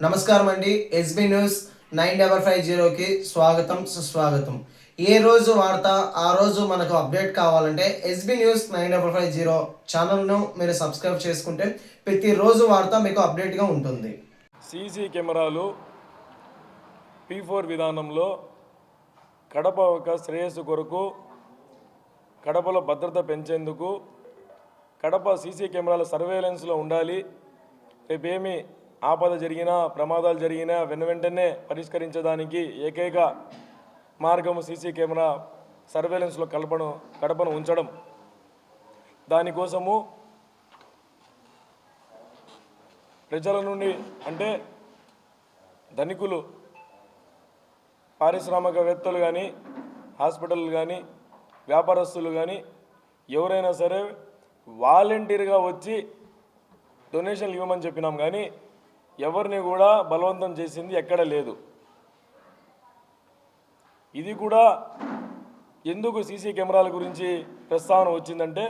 నమస్కారం అండి SB news nine double five జీరోకి స్వాగతం సుస్వాగతం. ఏ రోజు వార్త ఆ రోజు మనకు అప్డేట్ కావాలంటే SB news nine double five zero ఛానల్ను మీరు సబ్స్క్రైబ్ చేసుకుంటే ప్రతిరోజు వార్త మీకు అప్డేట్గా ఉంటుంది. సీసీ కెమెరాలు పీ ఫోర్ విధానంలో కడప ఒక శ్రేయస్సు కొరకు కడపలో భద్రత పెంచేందుకు కడప సీసీ కెమెరాల సర్వేలెన్స్లో ఉండాలి. రేపేమి ఆపద జరిగినా ప్రమాదాలు జరిగినా వెను వెంటనే పరిష్కరించడానికి ఏకైక మార్గము సీసీ కెమెరా సర్వేలెన్స్లో కలపను కడపను ఉంచడం. దానికోసము ప్రజల నుండి అంటే ధనికులు పారిశ్రామికవేత్తలు కానీ హాస్పిటల్ కానీ వ్యాపారస్తులు కానీ ఎవరైనా సరే వాలంటీర్గా వచ్చి డొనేషన్లు ఇవ్వమని చెప్పినాం కానీ ఎవరిని కూడా బలవంతం చేసింది ఎక్కడ లేదు. ఇది కూడా ఎందుకు సీసీ కెమెరాల గురించి ప్రస్తావన వచ్చిందంటే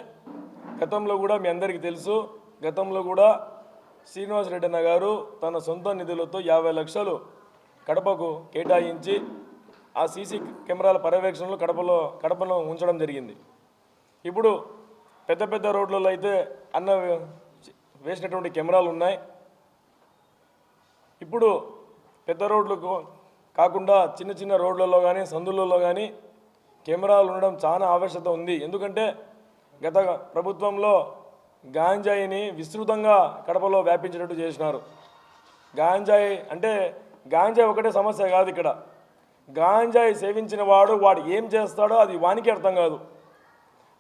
గతంలో కూడా మీ అందరికీ తెలుసు గతంలో కూడా శ్రీనివాసరెడ్డి అన్న గారు తన సొంత నిధులతో యాభై లక్షలు కడపకు కేటాయించి ఆ సీసీ కెమెరాల పర్యవేక్షణలో కడపలో కడపలో ఉంచడం జరిగింది. ఇప్పుడు పెద్ద పెద్ద రోడ్లలో అయితే అన్న వేసినటువంటి కెమెరాలు ఉన్నాయి. ఇప్పుడు పెద్ద రోడ్లకు కాకుండా చిన్న చిన్న రోడ్లలో కానీ సందులలో కానీ కెమెరాలు ఉండడం చాలా ఆవశ్యకత ఉంది. ఎందుకంటే గత ప్రభుత్వంలో గాంజాయిని విస్తృతంగా కడపలో వ్యాపించినట్టు చేసినారు. గాంజాయి అంటే గాంజాయి ఒకటే సమస్య కాదు ఇక్కడ. గాంజాయి సేవించిన వాడు వాడు ఏం చేస్తాడో అది వానికి అర్థం కాదు.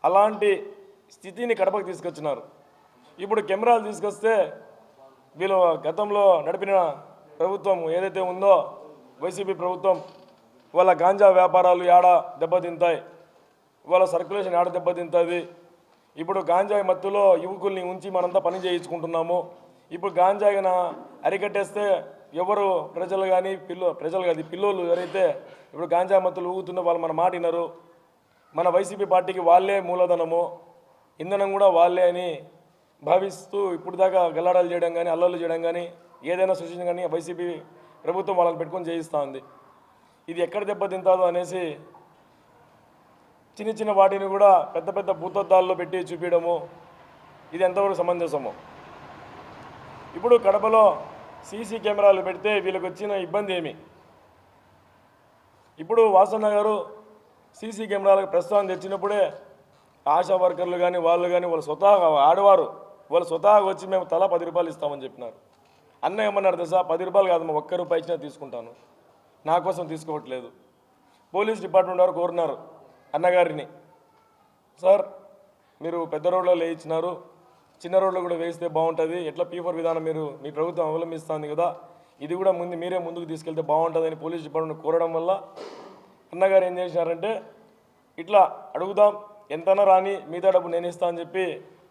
అలాంటి స్థితిని కడపకు తీసుకొచ్చినారు. ఇప్పుడు కెమెరాలు తీసుకొస్తే వీళ్ళు గతంలో నడిపిన ప్రభుత్వం ఏదైతే ఉందో వైసీపీ ప్రభుత్వం వాళ్ళ గాంజా వ్యాపారాలు ఏడ దెబ్బతింటాయి వాళ్ళ సర్క్యులేషన్ ఏడ దెబ్బతింటుంది ఇప్పుడు గాంజాయి మత్తులో యువకుల్ని ఉంచి మనంతా పని చేయించుకుంటున్నాము. ఇప్పుడు గాంజాయిన అరికట్టేస్తే ఎవరు ప్రజలు కానీ పిల్లో ప్రజలు కాదు పిల్లోళ్ళు ఎవరైతే ఇప్పుడు గాంజా మత్తులు ఊగుతున్న వాళ్ళు మన మాట వినరు. మన వైసీపీ పార్టీకి వాళ్ళే మూలధనము. ఇంధనం కూడా వాళ్ళే అని భావిస్తూ ఇప్పుడు దాకా గల్లాడాలు చేయడం కానీ అల్లర్లు చేయడం కానీ ఏదైనా సృష్టించడం కానీ వైసీపీ ప్రభుత్వం వాళ్ళని పెట్టుకొని చేయిస్తూ ఉంది. ఇది ఎక్కడ దెబ్బతింటాదో అనేసి చిన్న చిన్న వాటిని కూడా పెద్ద పెద్ద భూతద్దాల్లో పెట్టి చూపించడము ఇది ఎంతవరకు సమంజసము. ఇప్పుడు కడపలో సీసీ కెమెరాలు పెడితే వీళ్ళకి వచ్చిన ఇబ్బంది ఏమి? ఇప్పుడు వాసన్న గారు సీసీ కెమెరాలకు ప్రస్తుతం తెచ్చినప్పుడే ఆశా వర్కర్లు కానీ వాళ్ళు కానీ వాళ్ళు స్వతహా ఆడవారు వాళ్ళు స్వతహాగా వచ్చి మేము తలా పది రూపాయలు ఇస్తామని చెప్పినారు. అన్న ఏమన్నారు తెలుసా? పది రూపాయలు కాదు మా ఒక్క రూపాయి ఇచ్చినా తీసుకుంటాను. నా కోసం తీసుకోవట్లేదు. పోలీస్ డిపార్ట్మెంట్ వారు కోరినారు అన్నగారిని. సార్ మీరు పెద్ద రోడ్లో వేయించినారు చిన్న రోడ్లో కూడా వేస్తే బాగుంటుంది. ఎట్లా పీఫర్ విధానం మీరు మీ ప్రభుత్వం అవలంబిస్తుంది కదా? ఇది కూడా ముందు మీరే ముందుకు తీసుకెళ్తే బాగుంటుందని పోలీస్ డిపార్ట్మెంట్ కోరడం వల్ల అన్నగారు ఏం చేసినారంటే ఇట్లా అడుగుదాం ఎంతనా రాని మిగతా డబ్బు నేను ఇస్తా అని చెప్పి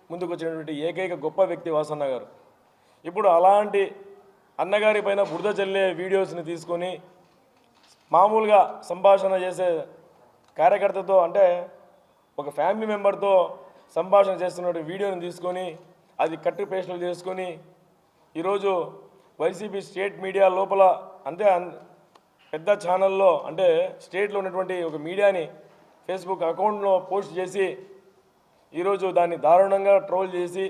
ముందుకు వచ్చినటువంటి ఏకైక గొప్ప వ్యక్తి వాసన్న గారు. ఇప్పుడు అలాంటి అన్నగారి పైన బురద చల్లే వీడియోస్ని తీసుకొని మామూలుగా సంభాషణ చేసే కార్యకర్తతో అంటే ఒక ఫ్యామిలీ మెంబర్తో సంభాషణ చేస్తున్న వీడియోని తీసుకొని అది కట్టు పేస్టులు చేసుకొని ఈరోజు వైసీపీ స్టేట్ మీడియా లోపల అంతే పెద్ద ఛానల్లో అంటే స్టేట్లో ఉన్నటువంటి ఒక మీడియాని ఫేస్బుక్ అకౌంట్లో పోస్ట్ చేసి ఈరోజు దాన్ని దారుణంగా ట్రోల్ చేసి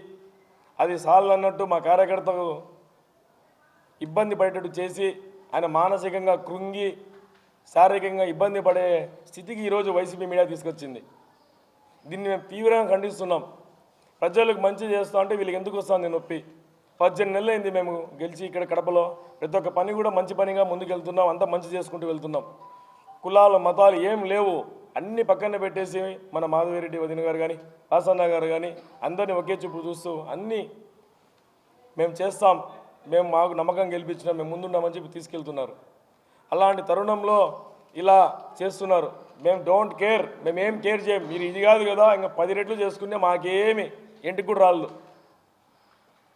అది సాల్ అన్నట్టు మా కార్యకర్తకు ఇబ్బంది పడేటట్టు చేసి ఆయన మానసికంగా కృంగి శారీరకంగా ఇబ్బంది పడే స్థితికి ఈరోజు వైసీపీ మీడియా తీసుకొచ్చింది. దీన్ని మేము తీవ్రంగా ఖండిస్తున్నాం. ప్రజలకు మంచి చేస్తా అంటే వీళ్ళకి ఎందుకు వస్తుంది నొప్పి? పద్దెనిమిది నెలలు అయింది మేము గెలిచి ఇక్కడ కడపలో. ప్రతి ఒక్క పని కూడా మంచి పనిగా ముందుకు వెళ్తున్నాం అంతా మంచి చేసుకుంటూ వెళ్తున్నాం. కులాలు మతాలు ఏం లేవు. అన్ని పక్కన పెట్టేసి మన మాధవిరెడ్డి వదిన గారు కానీ ఆసన్న గారు కానీ అందరినీ ఒకే చూపు చూస్తూ అన్నీ మేము చేస్తాం మేము మాకు నమ్మకం గెలిపించినాం మేము ముందున్నామని చెప్పి తీసుకెళ్తున్నారు. అలాంటి తరుణంలో ఇలా చేస్తున్నారు. మేము డోంట్ కేర్ మేము ఏం కేర్ చేయం మీరు ఇది కాదు కదా ఇంకా పది రెట్లు చేసుకునే మాకేమి ఇంటికి కూడా రాళ్ళు.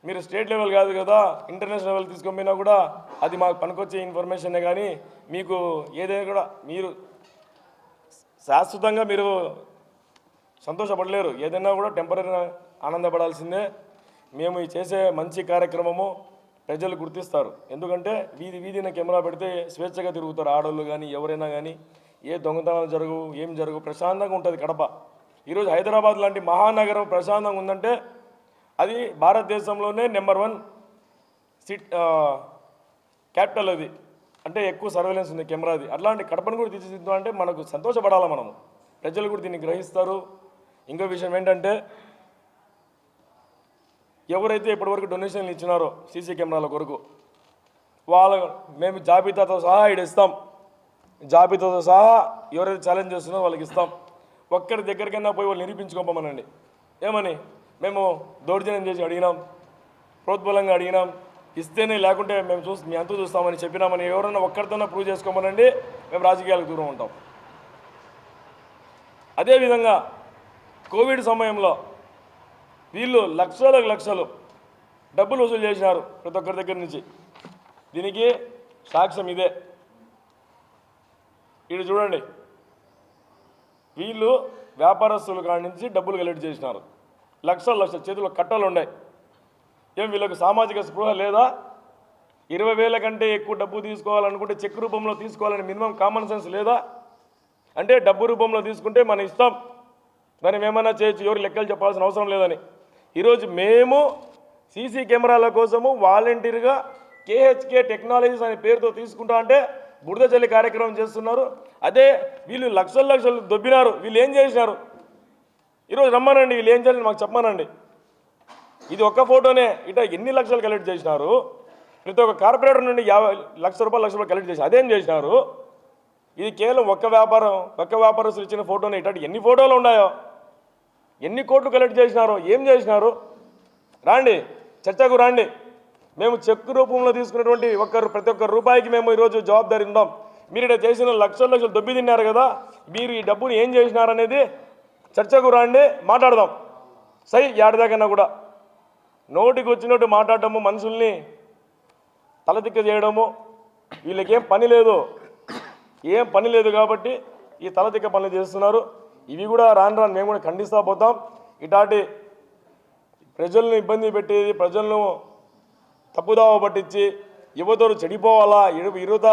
మీరు స్టేట్ లెవెల్ కాదు కదా ఇంటర్నేషనల్ లెవెల్ తీసుకొని కూడా అది మాకు పనికొచ్చే ఇన్ఫర్మేషనే కానీ మీకు ఏదైనా కూడా మీరు శాశ్వతంగా మీరు సంతోషపడలేరు. ఏదైనా కూడా టెంపరీ ఆనందపడాల్సిందే. మేము ఈ చేసే మంచి కార్యక్రమము ప్రజలు గుర్తిస్తారు. ఎందుకంటే వీధి వీధిన కెమెరా పెడితే స్వేచ్ఛగా తిరుగుతారు ఆడవాళ్ళు కానీ ఎవరైనా కానీ ఏ దొంగతనాలు జరగవు ఏం జరగవు ప్రశాంతంగా ఉంటుంది కడప. ఈరోజు హైదరాబాద్ లాంటి మహానగరం ప్రశాంతంగా ఉందంటే అది భారతదేశంలోనే నెంబర్ వన్ సిట్ క్యాపిటల్ అది. అంటే ఎక్కువ సర్వేలెన్స్ ఉంది కెమెరాది. అట్లాంటి కడపను కూడా తీర్చిదిద్దాం అంటే మనకు సంతోషపడాలి మనము. ప్రజలు కూడా దీన్ని గ్రహిస్తారు. ఇంకో విషయం ఏంటంటే ఎవరైతే ఇప్పటివరకు డొనేషన్లు ఇచ్చినారో సీసీ కెమెరాల కొరకు వాళ్ళ మేము జాబితాతో సహా ఇక్కడ ఇస్తాం. జాబితాతో సహా ఎవరైతే ఛాలెంజ్ చేస్తున్నారో వాళ్ళకి ఇస్తాం. ఒక్కరి దగ్గరికైనా పోయి వాళ్ళు నిరూపించుకోమనండి. ఏమని? మేము దౌర్జన్యం చేసి అడిగినాం. ప్రోద్బలంగా అడిగినాం. ఇస్తేనే లేకుంటే మేము చూసి మీ అంతా చూస్తామని చెప్పినామని ఎవరైనా ఒక్కరితోనే ప్రూవ్ చేసుకోమనండి మేము రాజకీయాలకు దూరం ఉంటాం. అదేవిధంగా కోవిడ్ సమయంలో వీళ్ళు లక్షలకు లక్షలు డబ్బులు వసూలు చేసినారు ప్రతి ఒక్కరి దగ్గర నుంచి. దీనికి సాక్ష్యం ఇదే. ఇటు చూడండి. వీళ్ళు వ్యాపారస్తుల కాడి నుంచి డబ్బులు కలెక్ట్ చేసినారు. లక్షలు లక్షలు చేతిలో కట్టలు ఉన్నాయి. ఏం వీళ్ళకు సామాజిక స్పృహ లేదా? ఇరవై వేల కంటే ఎక్కువ డబ్బు తీసుకోవాలనుకుంటే చెక్ రూపంలో తీసుకోవాలని మినిమం కామన్ సెన్స్ లేదా? అంటే డబ్బు రూపంలో తీసుకుంటే మనం ఇస్తాం దాన్ని ఏమైనా చేయొచ్చు ఎవరు లెక్కలు చెప్పాల్సిన అవసరం లేదని. ఈరోజు మేము సీసీ కెమెరాల కోసము వాలంటీర్గా కేహెచ్కే టెక్నాలజీస్ అనే పేరుతో తీసుకుంటా అంటే బురద చల్లి కార్యక్రమం చేస్తున్నారు. అదే వీళ్ళు లక్షల లక్షలు దొబ్బినారు వీళ్ళు ఏం చేసినారు? ఈరోజు రమ్మనండి వీళ్ళు ఏం చేయాలని మాకు చెప్పమనండి. ఇది ఒక్క ఫోటోనే. ఇట ఎన్ని లక్షలు కలెక్ట్ చేసినారు? ప్రతి ఒక్క కార్పొరేటర్ నుండి యాభై లక్ష రూపాయలు లక్ష రూపాయలు కలెక్ట్ చేసి అదేం చేసినారు? ఇది కేవలం ఒక్క వ్యాపారం ఒక్క వ్యాపారస్తులు ఇచ్చిన ఫోటోనే. ఇటు ఎన్ని ఫోటోలు ఉన్నాయో? ఎన్ని కోట్లు కలెక్ట్ చేసినారో? ఏం చేసినారు? రాండి చర్చకు రాండి. మేము చెక్ రూపంలో తీసుకున్నటువంటి ఒక్కరు ప్రతి ఒక్క రూపాయికి మేము ఈరోజు జవాబుదారి ఉందాం మీరు ఇక్కడ చేసిన లక్షల లక్షలు దొబ్బి తిన్నారు కదా మీరు ఈ డబ్బుని ఏం చేసినారనేది చర్చకు రాండి మాట్లాడదాం. సై ఏడదాకన్నా కూడా. నోటికి వచ్చినట్టు మాట్లాడటము మనుషుల్ని తలదిక్క చేయడము. వీళ్ళకేం పని లేదు. ఏం పని లేదు కాబట్టి ఈ తలదిక్క పనులు చేస్తున్నారు. ఇవి కూడా రాను రాను మేము కూడా ఖండిస్తా పోతాం. ఇటాటి ప్రజలను ఇబ్బంది పెట్టేది ప్రజలను తప్పుదావ పట్టించి యువతరు చెడిపోవాలా ఇరు ఇరుత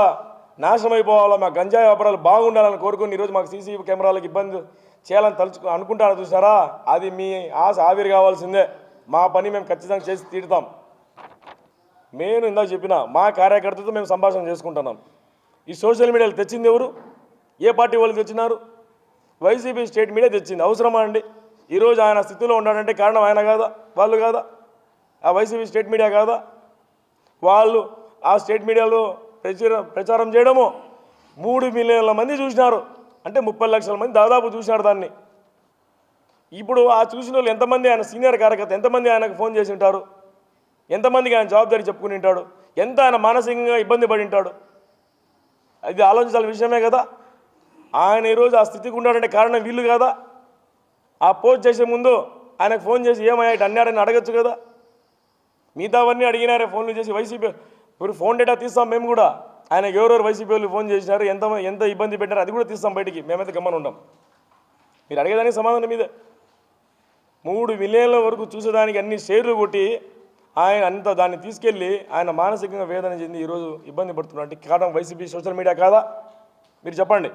నాశనం అయిపోవాలా మా గంజాయి వ్యాపారాలు బాగుండాలని కోరుకుని ఈరోజు మాకు సీసీ కెమెరాలకు ఇబ్బంది చేయాలని తలుచు అనుకుంటారా చూసారా? అది మీ ఆశ ఆవిరి కావాల్సిందే. మా పని మేము ఖచ్చితంగా చేసి తీరుతాం. నేను ఇందాక చెప్పిన మా కార్యకర్తతో మేము సంభాషణ చేసుకుంటున్నాం. ఈ సోషల్ మీడియాలో తెచ్చింది ఎవరు? ఏ పార్టీ వాళ్ళు తెచ్చినారు? వైసీపీ స్టేట్ మీడియా తెచ్చింది. అవసరమా అండి? ఈరోజు ఆయన స్థితిలో ఉన్నాడంటే కారణం ఆయన కాదా? వాళ్ళు కాదా? ఆ వైసీపీ స్టేట్ మీడియా కాదా? వాళ్ళు ఆ స్టేట్ మీడియాలో ప్రచారం ప్రచారం చేయడము మూడు మిలియన్ల మంది చూసినారు. అంటే ముప్పై లక్షల మంది దాదాపు చూసినారు దాన్ని. ఇప్పుడు ఆ చూసిన వాళ్ళు ఎంతమంది ఆయన సీనియర్ కార్యకర్త ఎంతమంది ఆయనకు ఫోన్ చేసి ఉంటారు? ఎంతమందికి ఆయన జవాబాదారి చెప్పుకుని ఉంటాడు? ఎంత ఆయన మానసికంగా ఇబ్బంది పడి ఉంటాడు? అది ఆలోచించాల్సిన విషయమే కదా. ఆయన ఈరోజు ఆ స్థితికి ఉన్నాడంటే కారణం వీళ్ళు కదా? ఆ పోస్ట్ చేసే ముందు ఆయనకు ఫోన్ చేసి ఏమయ్యా ఇటు అన్నాడని అడగచ్చు కదా? మిగతావన్నీ అడిగినారే ఫోన్లు చేసి వైసీపీ ఇప్పుడు ఫోన్ డేటా తీస్తాం మేము కూడా. ఆయనకు ఎవరెవరు వైసీపీ వాళ్ళు ఫోన్ చేసినారు ఎంత ఎంత ఇబ్బంది పెట్టారు అది కూడా తీస్తాం బయటికి. మేమైతే గమ్మని ఉంటాం మీరు అడిగేదానికి సమాధానం మీదే మూడు మిలియన్ల వరకు చూసేదానికి అన్ని షేర్లు కొట్టి ఆయన అంత దాన్ని తీసుకెళ్ళి ఆయన మానసికంగా వేదన చెంది ఈరోజు ఇబ్బంది పడుతున్నాడు అంటే కారణం వైసీపీ సోషల్ మీడియా కాదా? మీరు చెప్పండి.